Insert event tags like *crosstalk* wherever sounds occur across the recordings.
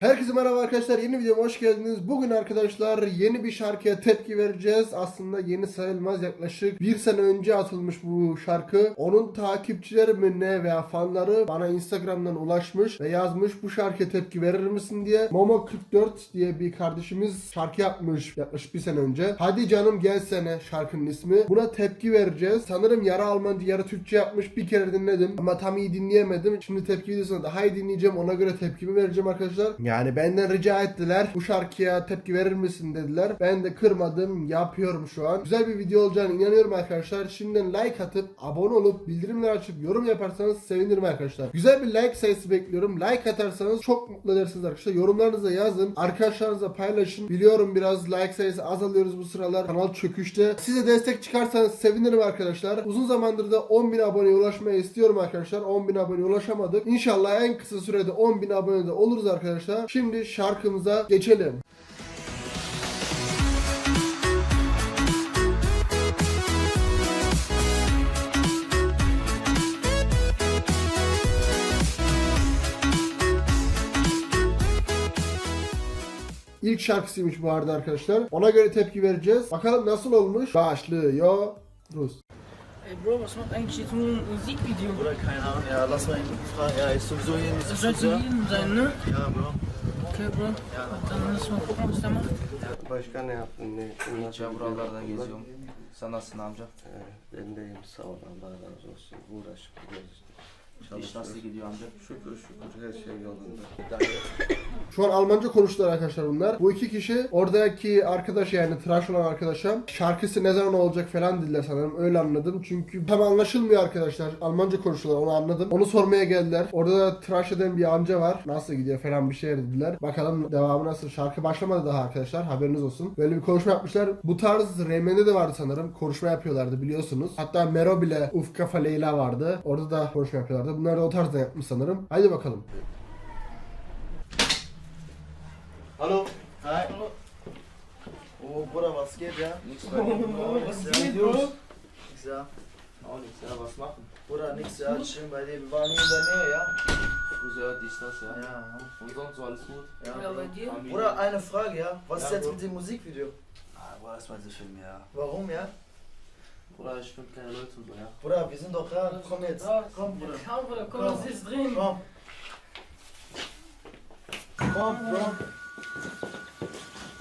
Herkese merhaba arkadaşlar yeni videoma hoş geldiniz. Bugün arkadaşlar yeni bir şarkıya tepki vereceğiz. Aslında yeni sayılmaz yaklaşık bir sene önce atılmış bu şarkı. Onun takipçileri mi ne veya fanları bana Instagram'dan ulaşmış ve yazmış bu şarkıya tepki verir misin diye. Momo44 diye bir kardeşimiz şarkı yapmış yaklaşık bir sene önce. Hadi canım gelsene şarkının ismi. Buna tepki vereceğiz. Sanırım yarı Almanca yarı Türkçe yapmış bir kere dinledim ama tam iyi dinleyemedim. Şimdi tepki videosunda daha iyi dinleyeceğim ona göre tepkimi vereceğim arkadaşlar. Yani benden rica ettiler. Bu şarkıya tepki verir misin dediler. Ben de kırmadım. Yapıyorum şu an. Güzel bir video olacağını inanıyorum arkadaşlar. Şimdiden like atıp abone olup bildirimleri açıp yorum yaparsanız sevinirim arkadaşlar. Güzel bir like sayısı bekliyorum. Like atarsanız çok mutlu edersiniz arkadaşlar. Yorumlarınızı yazın. Arkadaşlarınızla paylaşın. Biliyorum biraz like sayısı azalıyoruz bu sıralar. Kanal çöküşte. Size destek çıkarsanız sevinirim arkadaşlar. Uzun zamandır da 10.000 aboneye ulaşmayı istiyorum arkadaşlar. 10.000 aboneye ulaşamadık. İnşallah en kısa sürede 10.000 abonede oluruz arkadaşlar. Şimdi şarkımıza geçelim. İlk şarkısıymış bu arada arkadaşlar. Ona göre tepki vereceğiz. Bakalım nasıl olmuş. Başlıyor. Rus. Ey Bro, was macht eigentlich jetzt nur ein Musikvideo? Oder keine Ahnung, ja, lass mal ihn fragen. Ja, ist sowieso hier nicht Das sollte jedem sein, ne? Ja, Bro. Bro. Başka ne yaptın? Ne, Hiç ya buralarda geziyorum. Sen nasılsın amca? Ee, ben deyim sağ ol Allah razı olsun. Uğraşıp gidiyoruz işte. İş nasıl gidiyor amca? Şükür şükür her şey yolunda. Şu an Almanca konuştular arkadaşlar bunlar. Bu iki kişi oradaki arkadaş yani tıraş olan arkadaşa şarkısı ne zaman olacak falan dediler sanırım. Öyle anladım. Çünkü tam anlaşılmıyor arkadaşlar. Almanca konuşuyorlar onu anladım. Onu sormaya geldiler. Orada da tıraş eden bir amca var. Nasıl gidiyor falan bir şey dediler. Bakalım devamı nasıl. Şarkı başlamadı daha arkadaşlar. Haberiniz olsun. Böyle bir konuşma yapmışlar. Bu tarz RM'de de vardı sanırım. Konuşma yapıyorlardı biliyorsunuz. Hatta Mero bile Uf Kafa Leyla vardı. Orada da konuşma yapıyorlardı. Bunlar da o tarzda yapmış sanırım. Haydi bakalım. Hallo. Hi. Oh, Bruder, was geht, ja? Nix bei dir. Was geht, Bro? Nix, ja. Auch nichts, ja, was machen? Bruder, nix, ja. Schön bei dir. Wir waren hier in der Nähe, ja? Friseur, dies, das, ja. Ja. Und sonst so alles gut? Ja, Ja, bei dir? Bruder, eine Frage, ja? Was ist Ja, jetzt Bro. mit dem Musikvideo? Ah, Bruder, das war dieser Film, ja. Warum, ja? Bruder, ich finde keine Leute und so, ja. Bruder, wir sind doch da. Komm jetzt. Komm, Bruder. Komm, Bruder, komm, was ist drin? Komm. Komm, Bro.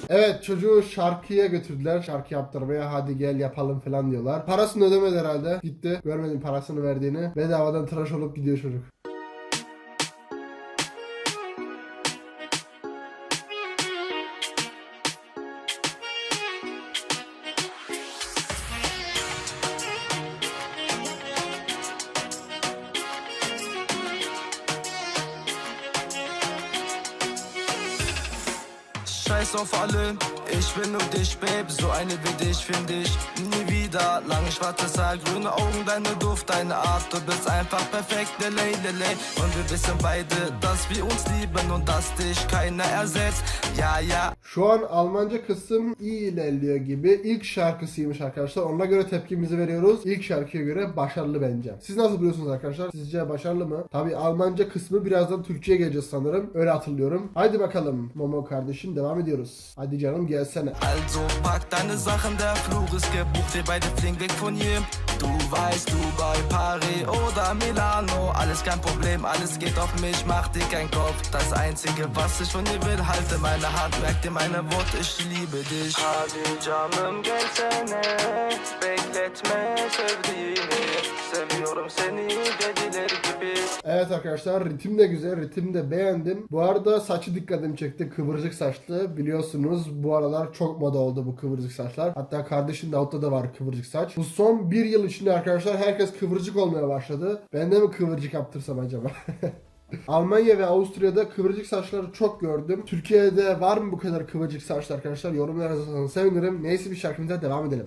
Evet çocuğu şarkıya götürdüler. Şarkı yaptırmaya hadi gel yapalım falan diyorlar. Parasını ödemedi herhalde. Gitti. Görmedim parasını verdiğini. Bedavadan tıraş olup gidiyor çocuk. Scheiß auf alle, ich will nur dich, Babe. So eine wie dich find ich nie wieder. Lange schwarze Haar, grüne Augen, deine Duft, deine Art. Du bist einfach perfekt, lele, lele. Und wir wissen beide, dass wir uns lieben und dass dich keiner ersetzt. Ja, ja. Şu an Almanca kısım iyi ilerliyor gibi. İlk şarkısıymış arkadaşlar. Ona göre tepkimizi veriyoruz. İlk şarkıya göre başarılı bence. Siz nasıl buluyorsunuz arkadaşlar? Sizce başarılı mı? Tabi Almanca kısmı birazdan Türkçe'ye geleceğiz sanırım. Öyle hatırlıyorum. Haydi bakalım Momo kardeşim devam ediyoruz. Hadi canım gelsene. Also pack deine Sachen, der Flug ist gebucht, wir beide fliegen weg von hier. Du weißt, Dubai, Paris oder Milano, alles kein Problem, alles geht auf mich, mach dir keinen Kopf. Das Einzige, was ich von dir will, halte meine Hand, merk dir meine Worte, ich liebe dich. Hadi canım gelsene, bekletme sevdiğini, seviyorum seni geceler gibi. Evet arkadaşlar ritim de güzel. Ritim de beğendim. Bu arada saçı dikkatimi çekti. Kıvırcık saçlı. Biliyorsunuz bu aralar çok moda oldu bu kıvırcık saçlar. Hatta kardeşim Davut'ta da var kıvırcık saç. Bu son bir yıl içinde arkadaşlar herkes kıvırcık olmaya başladı. Ben de mi kıvırcık yaptırsam acaba? *laughs* Almanya ve Avusturya'da kıvırcık saçları çok gördüm. Türkiye'de var mı bu kadar kıvırcık saçlı arkadaşlar? Yorumlara yazarsanız sevinirim. Neyse bir şarkımıza devam edelim.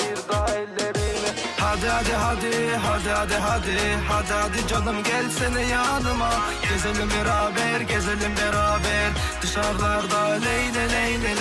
Bir daha ellerimi Hadi hadi hadi hadi hadi hadi Hadi hadi canım gelsene yanıma. Gezelim beraber gezelim beraber. Dışarılarda leyle leyle ley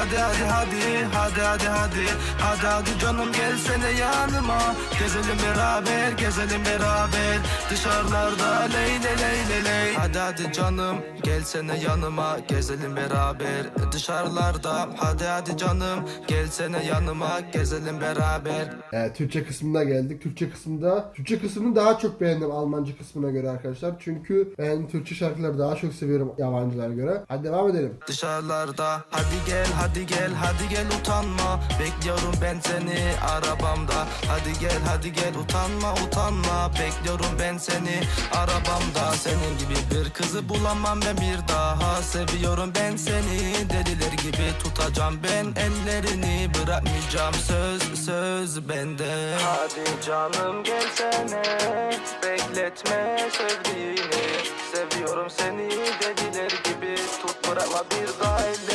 Hadi Hadi hadi hadi hadi hadi hadi Hadi canım gelsene yanıma Gezelim beraber gezelim beraber Dışarılarda leyle leyle ley Hadi hadi canım gelsene yanıma Gezelim beraber Dışarılarda hadi hadi canım Gelsene yanıma gezelim beraber Evet, Türkçe kısmına geldik. Türkçe kısmında Türkçe kısmını daha çok beğendim Almanca kısmına göre arkadaşlar. Çünkü ben Türkçe şarkıları daha çok seviyorum yabancılara göre. Hadi devam edelim. Dışarılarda Hadi gel hadi gel hadi gel utanma. Bekliyorum ben seni arabamda. Hadi gel hadi gel utanma utanma. Bekliyorum ben seni arabamda. Senin gibi bir kızı bulamam ben bir daha. Seviyorum ben seni. Deliler gibi tutacağım ben ellerini. Bırakmayacağım söz söz bende. Hadi canım gelsene Bekletme sevdiğini. Seviyorum seni. Deliler gibi Tut bırakma bir daha ellerimi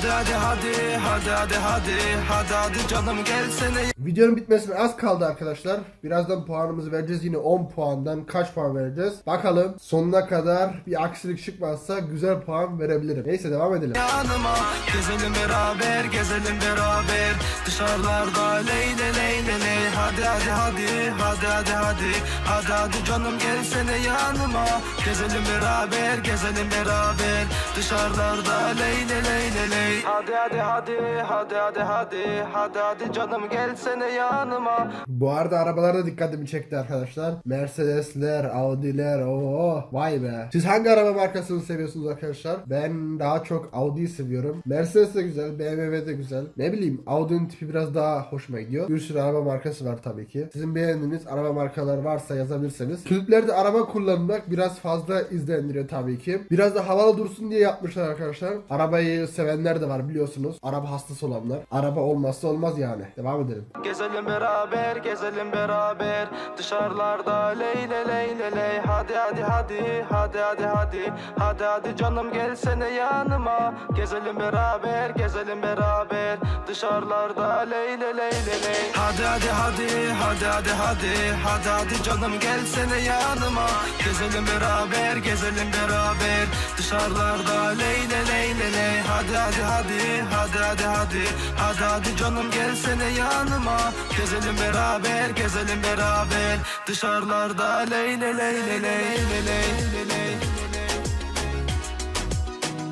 Hadi hadi hadi hadi hadi hadi Hadi hadi canım gelsene Videonun bitmesine az kaldı arkadaşlar. Birazdan puanımızı vereceğiz. Yine 10 puandan kaç puan vereceğiz? Bakalım sonuna kadar bir aksilik çıkmazsa güzel puan verebilirim. Neyse devam edelim. yanıma Gezelim beraber gezelim beraber Dışarılarda leyle leyle ley Hadi hadi hadi hadi hadi hadi Hadi hadi canım gelsene yanıma Gezelim beraber gezelim beraber Dışarılarda leyle leyle ley Hadi hadi hadi hadi hadi hadi Hadi hadi canım gelsene yanıma Bu arada arabalarda dikkatimi çekti arkadaşlar. Mercedesler, Audi'ler, oo vay be. Siz hangi araba markasını seviyorsunuz arkadaşlar? Ben daha çok Audi'yi seviyorum. Mercedes de güzel, BMW de güzel. Ne bileyim Audi'nin tipi biraz daha hoşuma gidiyor. Bir sürü araba markası var tabii ki. Sizin beğendiğiniz araba markaları varsa yazabilirseniz. Kulüplerde araba kullanmak biraz fazla izlendiriyor tabii ki. Biraz da havalı dursun diye yapmışlar arkadaşlar. Arabayı sevenler de var biliyorsunuz. Araba hastası olanlar. Araba olmazsa olmaz yani. Devam edelim. Gezelim beraber, gezelim beraber. Dışarılarda leyle leyle ley. Hadi hadi hadi, hadi hadi hadi. Hadi hadi canım gelsene yanıma. Gezelim beraber, gezelim beraber. Dışarılarda leyle leyle ley. Hadi hadi hadi, hadi hadi hadi. Hadi hadi canım gelsene yanıma. Gezelim beraber, gezelim beraber. Dışarılarda leyle leyle ley. Hadi hadi hadi, hadi hadi hadi. Hadi hadi canım gelsene yanıma Gezelim beraber, gezelim beraber Dışarılarda leyle leyle leyle leyle leyle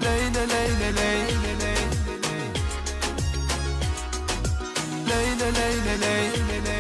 Leyle leyle leyle Leyle leyle leyle leyle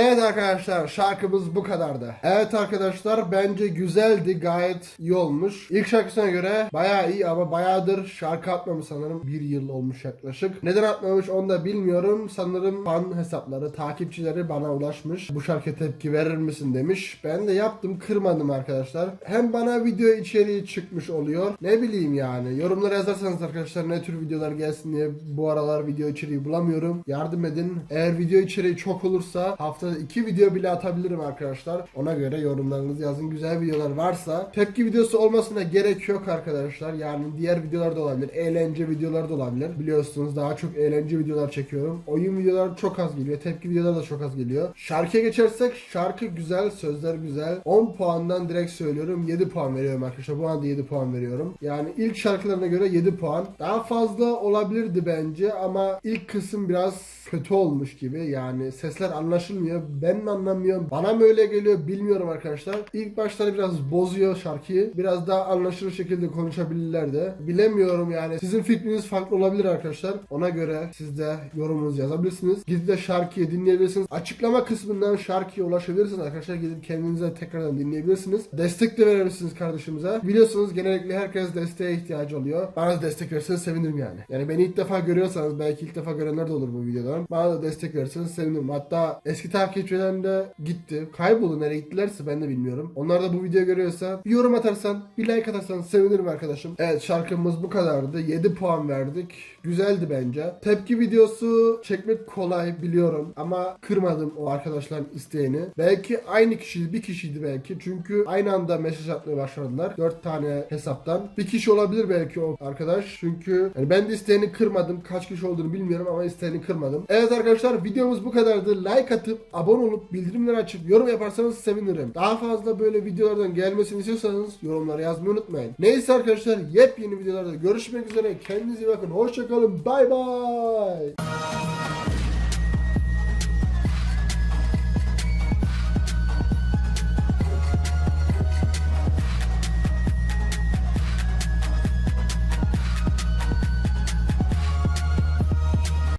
Evet arkadaşlar şarkımız bu kadardı. Evet arkadaşlar bence güzeldi gayet iyi olmuş. İlk şarkısına göre bayağı iyi ama bayağıdır şarkı atmamış sanırım. Bir yıl olmuş yaklaşık. Neden atmamış onu da bilmiyorum. Sanırım fan hesapları, takipçileri bana ulaşmış. Bu şarkıya tepki verir misin demiş. Ben de yaptım kırmadım arkadaşlar. Hem bana video içeriği çıkmış oluyor. Ne bileyim yani. Yorumlara yazarsanız arkadaşlar ne tür videolar gelsin diye bu aralar video içeriği bulamıyorum. Yardım edin. Eğer video içeriği çok olursa haftada iki video bile atabilirim arkadaşlar. Ona göre yorumlarınızı yazın. Güzel videolar varsa tepki videosu olmasına gerek yok arkadaşlar. Yani diğer videolar da olabilir. Eğlence videoları da olabilir. Biliyorsunuz daha çok eğlence videolar çekiyorum. Oyun videoları çok az geliyor. Tepki videoları da çok az geliyor. Şarkıya geçersek şarkı güzel, sözler güzel. 10 puandan direkt söylüyorum. 7 puan veriyorum arkadaşlar. Bu anda 7 puan veriyorum. Yani ilk şarkılarına göre 7 puan. Daha fazla olabilirdi bence ama ilk kısım biraz kötü olmuş gibi. Yani sesler anlaşılmıyor. Ben mi anlamıyorum? Bana mı öyle geliyor bilmiyorum arkadaşlar. İlk başları biraz bozuyor şarkıyı. Biraz daha anlaşılır şekilde konuşabilirler de. Bilemiyorum yani. Sizin fikriniz farklı olabilir arkadaşlar. Ona göre siz de yorumunuzu yazabilirsiniz. Gidip de şarkıyı dinleyebilirsiniz. Açıklama kısmından şarkıya ulaşabilirsiniz arkadaşlar. Gidip kendinize tekrardan dinleyebilirsiniz. Destek de verebilirsiniz kardeşimize. Biliyorsunuz genellikle herkes desteğe ihtiyacı oluyor. Bana da destek verirseniz sevinirim yani. Yani beni ilk defa görüyorsanız belki ilk defa görenler de olur bu videodan. Bana da destek verirseniz sevinirim. Hatta eski takipçilerim de gitti. Kayboldu nereye gittilerse ben de bilmiyorum. Onlar da bu videoyu görüyorsa bir yorum atarsan bir like atarsan sevinirim arkadaşım. Evet şarkımız bu kadardı. 7 puan verdik. Güzeldi bence. Tepki videosu çekmek kolay biliyorum ama kırmadım o arkadaşların isteğini. Belki aynı kişiydi, bir kişiydi belki. Çünkü aynı anda mesaj atmaya başladılar. 4 tane hesaptan. Bir kişi olabilir belki o arkadaş. Çünkü yani ben de isteğini kırmadım. Kaç kişi olduğunu bilmiyorum ama isteğini kırmadım. Evet arkadaşlar videomuz bu kadardı. Like atıp abone olup bildirimleri açıp yorum yaparsanız sevinirim. Daha fazla böyle videolardan gelmesini istiyorsanız yorumlara yazmayı unutmayın. Neyse arkadaşlar yepyeni videolarda görüşmek üzere. Kendinize iyi bakın. Hoşçakalın. Bay bay.